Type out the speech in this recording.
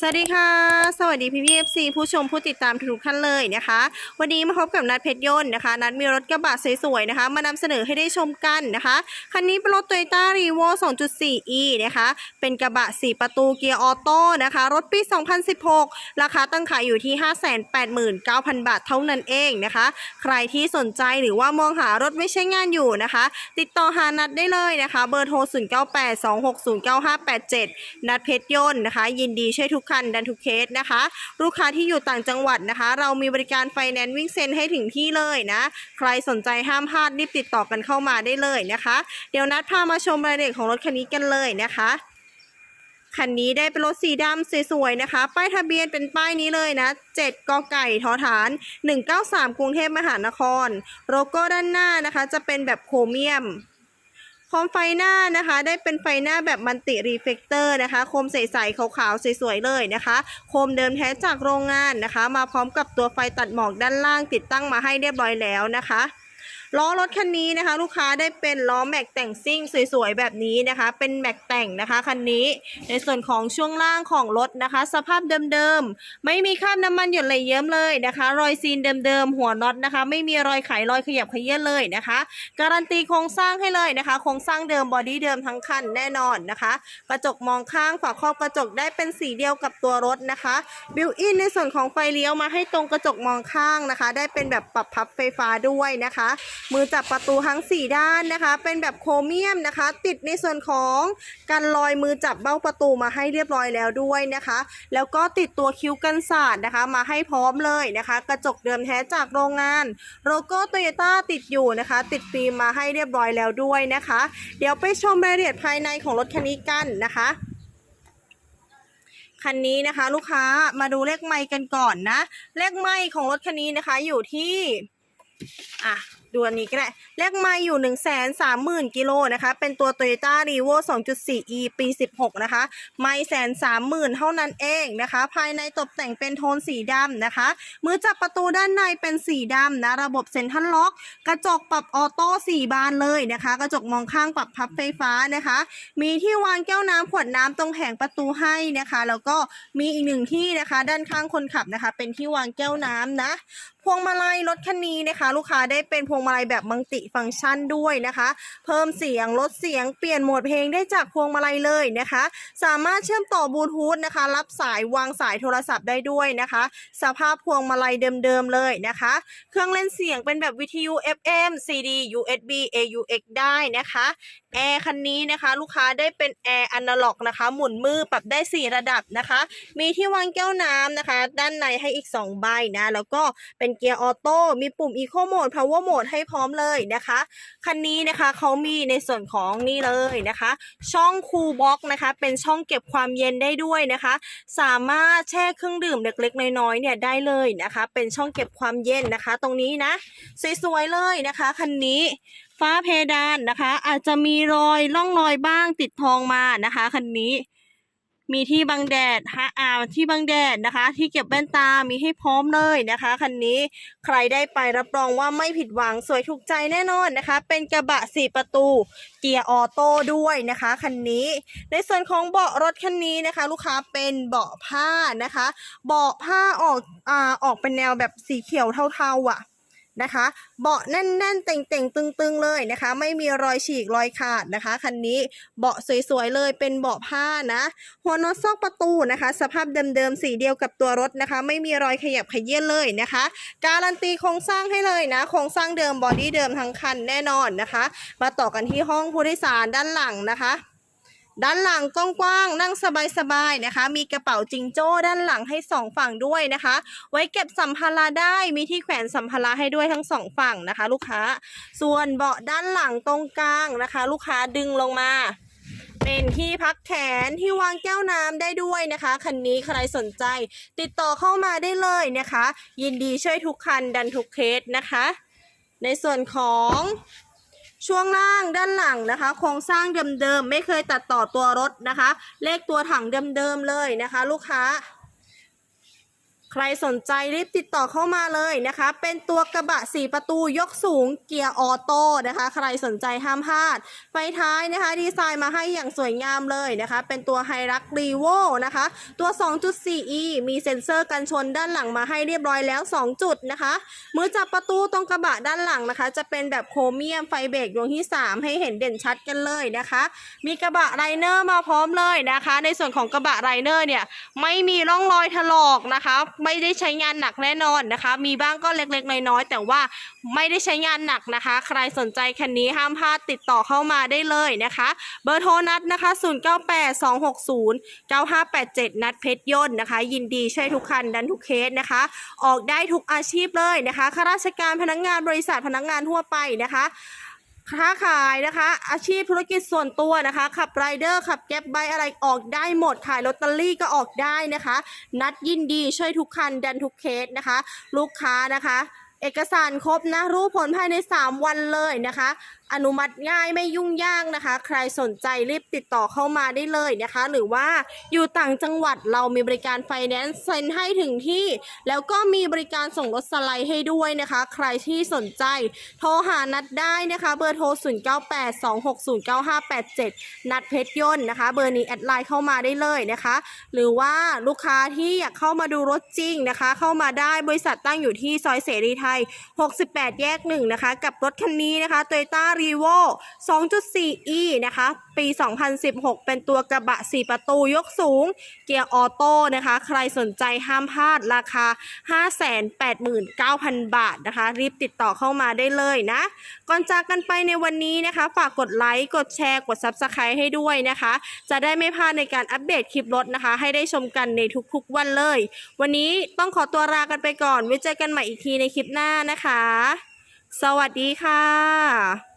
สวัสดีค่ะ สวัสดีพี่พีเอฟซีผู้ชมผู้ติดตามทุกท่านเลยนะคะ วันนี้มาพบกับนัดเพชรยนต์นะคะ นัดมีรถกระบะสวยๆนะคะ มานำเสนอให้ได้ชมกันนะคะ คันนี้เป็นรถ Toyota r e v o 2.4e นะคะ เป็นกระบะ 4 ประตูเกียร์ออโต้นะคะ รถปี 2016 ราคาตั้งขายอยู่ที่ 589,000 บาทเท่านั้นเองนะคะ ใครที่สนใจหรือว่ามองหารถไม่ใช่งานอยู่นะคะ ติดต่อหานัดได้เลยนะคะ เบอร์โทร 0982609587 นัดเพชรยนต์นะคะ ยินดีช่วยทุกคันดันทุกเคสนะคะ ลูกค้าที่อยู่ต่างจังหวัดนะคะ เรามีบริการไฟแนนซ์วิ่งเซ็นให้ถึงที่เลยนะ ใครสนใจห้ามพลาดรีบติดต่อกันเข้ามาได้เลยนะคะ เดี๋ยวนัดพามาชมรายละเอียดของรถคันนี้กันเลยนะคะคันนี้ได้เป็นรถสีดำสวยๆนะคะ ป้ายทะเบียนเป็นป้ายนี้เลยนะ 7กไก่ทอฐาน 193 กรุงเทพมหานคร โลโก้ด้านหน้านะคะ จะเป็นแบบโครเมียม โคมไฟหน้านะคะ ได้เป็นไฟหน้าแบบมันติรีเฟกเตอร์นะคะ โคมใสๆขาวๆสวยๆเลยนะคะ โคมเดิมแท้จากโรงงานนะคะ มาพร้อมกับตัวไฟตัดหมอกด้านล่างติดตั้งมาให้เรียบร้อยแล้วนะคะ ล้อรถคันนี้นะคะ ลูกค้าได้เป็นล้อแม็กแต่งซิ่งสวยๆแบบนี้นะคะ เป็นแม็กแต่งนะคะคันนี้ในส่วนของช่วงล่างของรถนะคะ สภาพเดิมๆไม่มีคราบน้ำมันหยดไหลเยิ้มเลยนะคะ รอยซีนเดิมๆหัวน็อตนะคะ ไม่มีรอยไขรอยขยับขยื้อนเลยนะคะ การันตีโครงสร้างให้เลยนะคะโครงสร้างเดิมบอดี้เดิมทั้งคันแน่นอนนะคะ กระจกมองข้างฝาครอบกระจกได้เป็นสีเดียวกับตัวรถนะคะบิวอินในส่วนของไฟเลี้ยวมาให้ตรงกระจกมองข้างนะคะ ได้เป็นแบบปรับพับไฟฟ้าด้วยนะคะมือจับประตูทั้ง 4 ด้านนะคะ เป็นแบบโครเมียมนะคะ ติดในส่วนของการลอยมือจับเบ้าประตูมาให้เรียบร้อยแล้วด้วยนะคะ แล้วก็ติดตัวคิ้วกันศาสตร์นะคะ มาให้พร้อมเลยนะคะ กระจกเดิมแท้จากโรงงานโลโก้โตโยต้าติดอยู่นะคะ ติดฟิล์มมาให้เรียบร้อยแล้วด้วยนะคะ เดี๋ยวไปชมรายละเอียดภายในของรถคันนี้กันนะคะคันนี้นะคะ ลูกค้ามาดูเลขไมค์กันก่อนนะ เลขไมค์ของรถคันนี้นะคะ อยู่ที่ อะ ดูอันนี้ก็ได้เลขไมาอยู่ 1 3 0 0 0 0กิโลนะคะ เป็นตัว Toyota r e v o 2.4e ปี 16 นะคะ ไม่แสนสามหมื่นเท่านั้นเองนะคะ ภายในตกแต่งเป็นโทนสีดำนะคะ มือจับประตูด้านในเป็นสีดำนะ ระบบเซ็นทรัลล็อก กระจกปรับออโต้สี่บานเลยนะคะ กระจกมองข้างปรับพับไฟฟ้านะคะ มีที่วางแก้วน้ำขวดน้ำตรงแผงประตูให้นะคะ แล้วก็มีอีกหนึ่งที่นะคะ ด้านข้างคนขับนะคะ เป็นที่วางแก้วน้ำนะ วงมาลัยรถคันนี้นะคะ ลูกค้าได้เป็นพวงมาลัยแบบมังติฟังก์ชันด้วยนะคะ เพิ่มเสียงลดเสียงเปลี่ยนโหมดเพลงได้จากพวงมาลัยเลยนะคะ สามารถเชื่อมต่อบลูทูธนะคะ รับสายวางสายโทรศัพท์ได้ด้วยนะคะ สภาพพวงมาลัยเดิมๆเลยนะคะ เครื่องเล่นเสียงเป็นแบบวิทยุ FM CD USB AUX ได้นะคะแอร์คันนี้นะคะ ลูกค้าได้เป็นแอร์อนาล็อกนะคะ หมุนมือปรับได้ 4 ระดับนะคะ มีที่วางแก้วน้ำนะคะ ด้านในให้อีก 2 ใบนะ แล้วก็เป็นเกียร์ออโต้มีปุ่ม Eco Mode Power Mode ให้พร้อมเลยนะคะ คันนี้นะคะเขามีในส่วนของนี่เลยนะคะ ช่องคูลบ็อกนะคะเป็นช่องเก็บความเย็นได้ด้วยนะคะ สามารถแช่เครื่องดื่มเล็กๆ น้อยๆเนี่ยได้เลยนะคะ เป็นช่องเก็บความเย็นนะคะ ตรงนี้นะสวยๆเลยนะคะคันนี้ฟ้าเพดานนะคะ อาจจะมีรอยล่องรอยบ้างติดทองมานะคะคันนี้ มีที่บังแดดฮะอ่าที่บังแดดนะคะ ที่เก็บแว่นตา มีให้พร้อมเลยนะคะคันนี้ใครได้ไปรับรองว่าไม่ผิดหวังสวยถูกใจแน่นอนนะคะ เป็นกระบะสี่ประตู เกียร์ออโต้ด้วยนะคะคันนี้ ในส่วนของเบาะรถคันนี้นะคะ ลูกค้าเป็นเบาะผ้านะคะ เบาะผ้าออกอ่าออกเป็นแนวแบบสีเขียวเทาๆอะ นะคะ เบาะแน่นๆเต่งๆตึงๆเลยนะคะ ไม่มีรอยฉีกรอยขาดนะคะคันนี้เบาะสวยๆเลยเป็นเบาะผ้านะหัวน็อตซอกประตูนะคะ สภาพเดิมๆสีเดียวกับตัวรถนะคะ ไม่มีรอยขยับขยื่นเลยนะคะ การันตีโครงสร้างให้เลยนะโครงสร้างเดิมบอดี้เดิมทั้งคันแน่นอนนะคะ มาต่อกันที่ห้องผู้โดยสารด้านหลังนะคะ ด้านหลังกว้างๆนั่งสบายๆนะคะ มีกระเป๋าจิงโจ้ด้านหลังให้สองฝั่งด้วยนะคะ ไว้เก็บสัมภาระได้มีที่แขวนสัมภาระให้ด้วยทั้งสองฝั่งนะคะ ลูกค้า ส่วนเบาะด้านหลังตรงกลางนะคะ ลูกค้าดึงลงมา เป็นที่พักแขนที่วางแก้วน้ำได้ด้วยนะคะคันนี้ใครสนใจ ติดต่อเข้ามาได้เลยนะคะ ยินดีช่วยทุกคันดันทุกเคสนะคะ ในส่วนของ ช่วงล่างด้านหลังนะคะ โครงสร้างเดิมๆไม่เคยตัดต่อตัวรถนะคะ เลขตัวถังเดิมๆเลยนะคะ ลูกค้า ใครสนใจรีบติดต่อเข้ามาเลยนะคะ เป็นตัวกระบะ 4 ประตูยกสูงเกียร์ออโต้นะคะ ใครสนใจห้ามพลาด ไฟท้ายนะคะ ดีไซน์มาให้อย่างสวยงามเลยนะคะ เป็นตัวไฮรักรีโวนะคะ ตัว 2.4e มีเซ็นเซอร์กันชนด้านหลังมาให้เรียบร้อยแล้ว 2 จุดนะคะ มือจับประตูตรงกระบะด้านหลังนะคะ จะเป็นแบบโครเมียมไฟเบรกดวงที่ 3 ให้เห็นเด่นชัดกันเลยนะคะ มีกระบะไรเนอร์มาพร้อมเลยนะคะ ในส่วนของกระบะไรเนอร์เนี่ยไม่มีร่องรอยถลอกนะคะไม่ได้ใช้งานหนักแน่นอนนะคะ มีบ้างก็เล็กๆน้อยๆแต่ว่าไม่ได้ใช้งานหนักนะคะ ใครสนใจคันนี้ห้ามพลาดติดต่อเข้ามาได้เลยนะคะ เบอร์โทรนัดนะคะ 0982609587 นัดเพชรยนต์นะคะ ยินดีช่วยทุกคันดันทุกเคสนะคะ ออกได้ทุกอาชีพเลยนะคะข้าราชการพนักงานบริษัทพนักงานทั่วไปนะคะ ค้าขายนะคะ อาชีพธุรกิจส่วนตัวนะคะ ขับไรเดอร์ขับแก๊บไบอะไรออกได้หมดขายลอตเตอรี่ก็ออกได้นะคะ นัดยินดีช่วยทุกคันดันทุกเคสนะคะ ลูกค้านะคะ เอกสารครบนะ รู้ผลภายใน 3 วันเลยนะคะ อนุมัติง่ายไม่ยุ่งยากนะคะ ใครสนใจรีบติดต่อเข้ามาได้เลยนะคะ หรือว่าอยู่ต่างจังหวัดเรามีบริการไฟแนนซ์เซ็นให้ถึงที่ แล้วก็มีบริการส่งรถสไลด์ให้ด้วยนะคะ ใครที่สนใจ โทรหานัดได้นะคะ เบอร์โทร 0982609587 นัดเพชรยนต์นะคะ เบอร์นี้แอดไลน์เข้ามาได้เลยนะคะ หรือว่าลูกค้าที่อยากเข้ามาดูรถจริงนะคะ เข้ามาได้บริษัทตั้งอยู่ที่ซอยเสรีไทยทัย 68 แยก 1 นะคะ กับรถคันนี้นะคะ Toyota r e v o 2.4e นะคะ ปี 2016 เป็นตัวกระบะ 4 ประตูยกสูง เกียร์ออโต้นะคะ ใครสนใจห้ามพลาดราคา 589,000 บาทนะคะ รีบติดต่อเข้ามาได้เลยนะ ก่อนจากกันไปในวันนี้นะคะ ฝากกดไลค์กดแชร์กด Subscribe ให้ด้วยนะคะ จะได้ไม่พลาดในการอัปเดตคลิปรถนะคะ ให้ได้ชมกันในทุกๆวันเลย วันนี้ต้องขอตัวลากันไปก่อนไว้เจอกันใหม่อีกทีในคลิปหน้านะคะ สวัสดีค่ะ